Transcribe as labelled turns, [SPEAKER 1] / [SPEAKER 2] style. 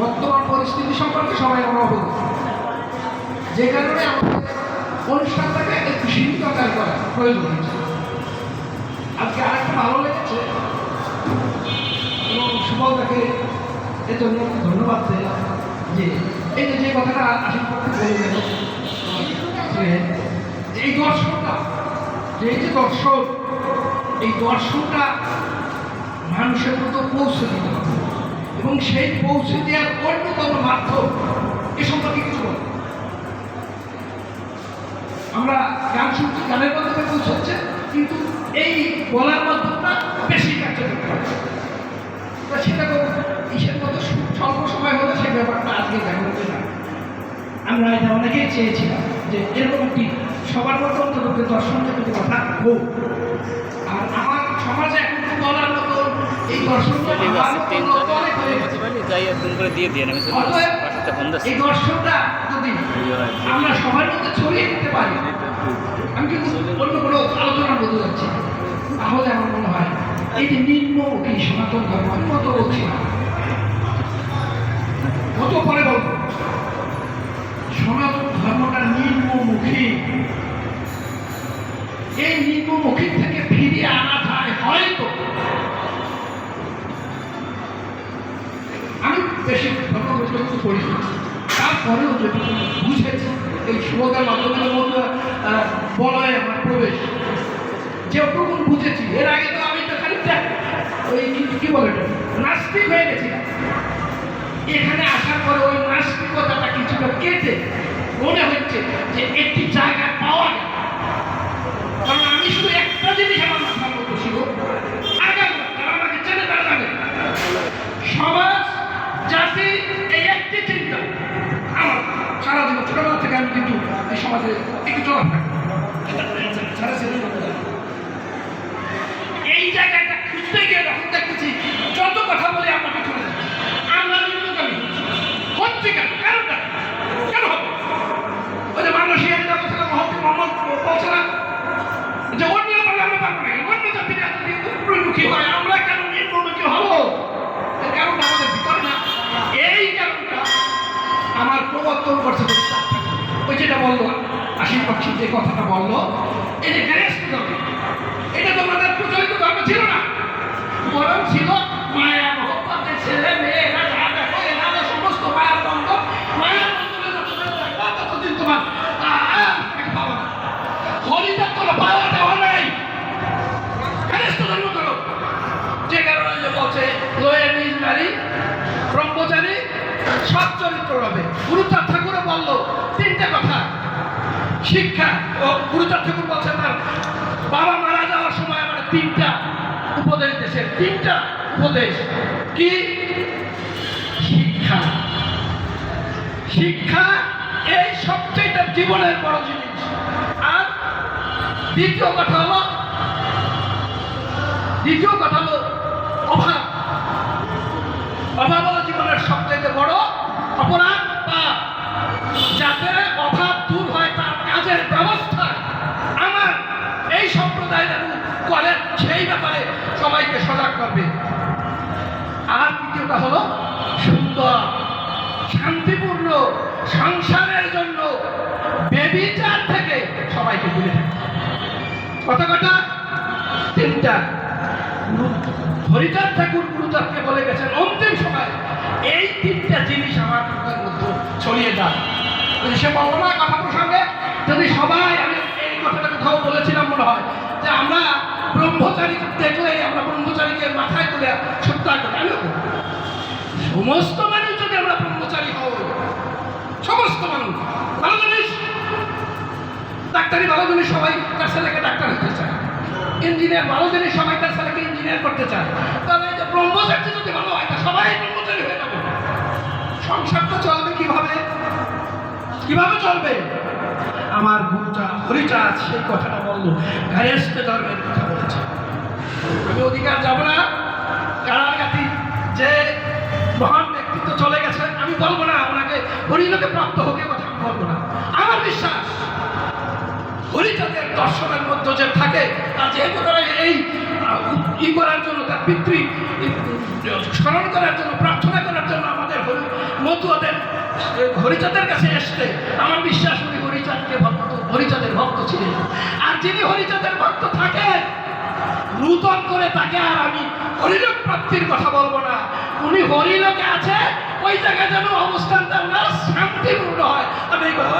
[SPEAKER 1] বর্তমান পরিস্থিতি সম্পর্কে সবাই আমরা অবগত যে কারণে আমাদের অনুষ্ঠানটাকে একটু সীমিত আকার করা প্রয়োজন হয়েছে। আজকে আরেকটা ভালো লেগেছে। এবং সুবলদাকে এর জন্য ধন্যবাদ দেয়। যে এই যে কথাটা আসল করতে বললেন যে এই দর্শনটা, যে এই যে দর্শন, এই দর্শনটা মানুষের মতো পৌঁছে দিতে এবং সেই পৌঁছে দেওয়ার অন্যতম মাধ্যম এ সম্পর্কে কিছু বল। আমরা গান শুনছি, গানের মাধ্যমে পৌঁছচ্ছে, কিন্তু এই বলার মাধ্যমটা বেশি কার্যকর। সেটা ইসের মতো স্বল্প সময় হলে সেই ব্যাপারটা আজকে দেখা হচ্ছে না আমরা এটা অনেকেই চেয়েছিলাম যে এরকম একটি সবার মতো দর্শনের প্রতি কথা হোক। আর আমার সমাজে এখন বলার মতো এই।
[SPEAKER 2] যাই করে দিয়ে দিয়ে আমি ফোন দিচ্ছি।
[SPEAKER 1] দর্শনটা যদি আমরা সবার মধ্যে ছড়িয়ে দিতে পারি আমি কিন্তু অন্য কোনো আলোচনা বলতে যাচ্ছি তাহলে আমার মনে হয় এই যে নিম্নমুখী সনাতন ধর্ম আমি কত বলছি কত পরে বলব। সনাতন ধর্মটা নিম্নমুখী। এই নিম্নমুখী থেকে ফিরিয়ে আনা করি। তারপরেও যদি বুঝেছি, এই শুভতার মাধ্যমে মধ্যে বলয় আমার প্রবেশ। বুঝেছি, এর আগে তো আমি তো খানিকটা ওই কি- বলে? নাস্তিক হয়ে গেছিলাম। এখানে আসার পরে ওই নাস্তিকতাটা কিছুটা কেটে মনে হচ্ছে যে একটি জায়গা এই জায়গাটা খুঁজতে গিয়ে যখন দেখতেছি, যত কথা বলে পিছনে যাই। আমরা হচ্ছে কেন কারণটা কেন হবে? ওই যে মানসিক একটা মহত্ব মোহাম্মদ বলছে না, যে অন্য বলে আমরা পারব না। অন্য জাতিরা উপরিমুখী হয়, আমরা কেন নিম্নমুখী হব? কারণটা আমাদের ভিতরে না। এই কারণটা আমার প্রবর্তন করছে। আশির যে কথাটা বলল, এটা তো আমাদের প্রচলিত ধর্ম ছিল না। বরং ছিল মায়া মহব্বতের ছেলে মেয়ে এরা যা দেখো সমস্ত মায়ার মায়ার ততদিন তোমার যে কারণে যে নারী, ব্রহ্মচারী সৎ চরিত্র হবে গুরুচাঁদ ঠাকুরও বলল তিনটে কথা শিক্ষা গুরুচাঁদ ঠাকুর বলছেন তার বাবা মারা যাওয়ার সময় আমার তিনটা উপদেশ দিয়েছে তিনটা উপদেশ। কি? শিক্ষা। শিক্ষা এই সবচেয়ে জীবনের বড় জিনিস। আর দ্বিতীয় কথা হলো, দ্বিতীয় কথা হলো অভাব। অভাব হলো জীবনের সবচেয়ে বড় অপরাধ পাপ যাতে অভাব দূর হয় তার কাজের ব্যবস্থা আমার এই সম্প্রদায় যেন করে সেই ব্যাপারে সবাইকে সজাগ করবে। আর দ্বিতীয়টা হলো সুন্দর, শান্তিপূর্ণ সংসারের জন্য বেবিচার থেকে সবাইকে দূরে কত কথা তিনটা। হরিচাঁদ ঠাকুর গুরুচাঁদকে বলে গেছেন, অন্তিম সময় এই তিনটা জিনিস আমার মুখের মধ্যে ছড়িয়ে যায় যদি সে বলব না কথা প্রসঙ্গে যদি সবাই আমি এই কথাটা কোথাও বলেছিলাম মনে হয়, যে আমরা ব্রহ্মচারী দেখলেই আমরা ব্রহ্মচারীকে মাথায় তুলে সত্তা করি আমিও সমস্ত মানুষ যদি আমরা ব্রহ্মচারী হই সমস্ত মানুষ, ভালো জিনিস ডাক্তারি ভালো জিনিস সবাই তার ছেলেকে ডাক্তার হতে চায়। ইঞ্জিনিয়ার ভালো জিনিস সবাই তার ছেলেকে ইঞ্জিনিয়ার করতে চায়। তাহলে এই যে ব্রহ্মচারী যদি ভালো হয়, তা সবাই ব্রহ্মচারী হয়ে যাবে। সংসারটা চলবে কীভাবে? কীভাবে চলবে? আমার গুরুটা হরিচাঁদ সেই কথাটা বলল, গায়েস্তে ধর্মের কথা। আমি অধিকার যাব না। কারাগাতি যে মহান ব্যক্তিত্ব চলে গেছেন আমি বলব না, ওনাকে হরিলোকে প্রাপ্ত হোক কথা আমি বলব না। আমার বিশ্বাস হরিচাঁদের দর্শনের মধ্যে যে থাকে আর যেহেতু তারা এই ই করার জন্য, তার পিতৃ স্মরণ করার জন্য, প্রার্থনা করার জন্য আমাদের হরি, মতুয়াদের হরিচাঁদের কাছে আসতে আমার বিশ্বাস, উনি হরিচাঁদকে ভক্ত হরিচাঁদের ভক্ত ছিলেন। আর যিনি হরিচাঁদের ভক্ত থাকেন নূতন করে তাকে আর আমি হরিলোক প্রাপ্তির কথা বলব না। উনি হরিলোকে আছে ওই জায়গায় যেন অবস্থানটা ওনার শান্তিপূর্ণ হয়। আমি এই কথা